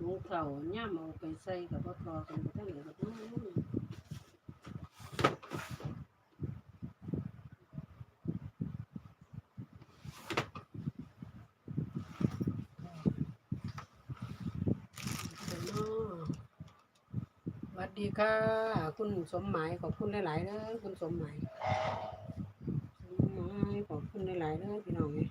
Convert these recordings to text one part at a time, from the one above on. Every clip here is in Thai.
หูเขาย่ามเอาไปใส่กับพ่อทอกันทั้งเหลือกับน้องสวัสดีค่ะ คุณสมหมายขอบคุณหลายๆเด้อคุณสมหมายสมหมายขอบคุณหลายๆเด้อพี่น้องเอ้ย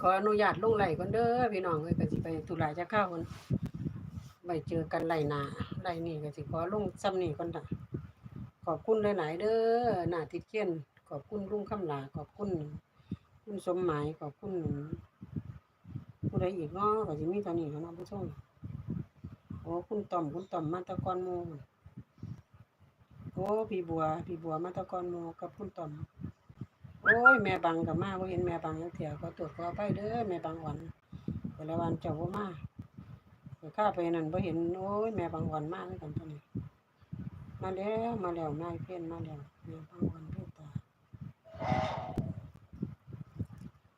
ขออนุญาตลงไหลก่อนเด้อพี่น้องเอ้ยก็สิไปธุระจะเข้าคนไว้เจอกันไหลหนาไหลนี่ก็สิขอลงซ้ำนี่ก่อนจ้ะขอบคุณหลายๆเด้อหน้าทิดเกียนขอบคุณลุงคำลาขอบคุณคุณสมหมายขอบคุณผู้ใดอีกเนาะก็สิมีเท่านี้เนาะผู้ชมโอ้คุณต่อมคุณต่อมมาตะกอนหมูโอ้พี่บัวพี่บัวมาตะกอนหมูกับคุณต่อม โอ้ยแม่บังกับมาบ่เห็นแม่บังจักเถียก็ตรวจขอไปเด้อแม่บังอ่อนแต่ละวันเจ้าบ่มาข้าไปนั่นบ่เห็นโอ้ยแม่บังอ่อนมาคือกันตัวนี้มาแล้วมาแล้วนายเพี้ยนมาแล้วแม่บังอ่อนเพี้ยตา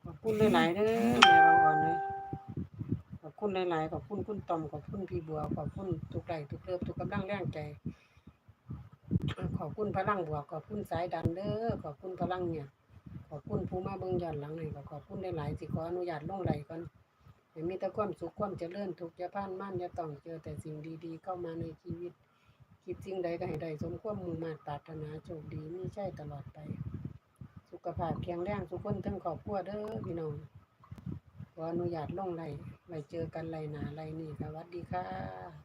ขอบคุณหลายๆเด้อแม่บังอ่อนเลยขอบคุณหลายๆขอบคุณคุณตอมขอบคุณพี่บัวขอบคุณทุกไลทุกเลิฟทุกกำลังแรงใจขอบคุณพลังบวกขอบคุณสายดันเด้อขอบคุณพลังเนี่ย อบคุณผู้มาเบิ่งย้อนหลังให้ก็ขอบคุณหลายสิขออนุญาตลงไหลก่อนให้มีแต่ความสุขความเจริญทุกอย่าผ่านม่านอย่าต้องเจอแต่สิ่งดีๆ เข้ามาในชีวิต คิดสิ่งใดก็ให้ได้สมความมุ่งมั่นปรารถนาโชคดีมีใช่ตลอดไป สุขภาพแข็งแรงทุกคนทั้งครอบครัวเด้อพี่น้องขออนุญาตลงไหลไว้เจอกันไหลหนาไหลนี่สวัสดีค่ะ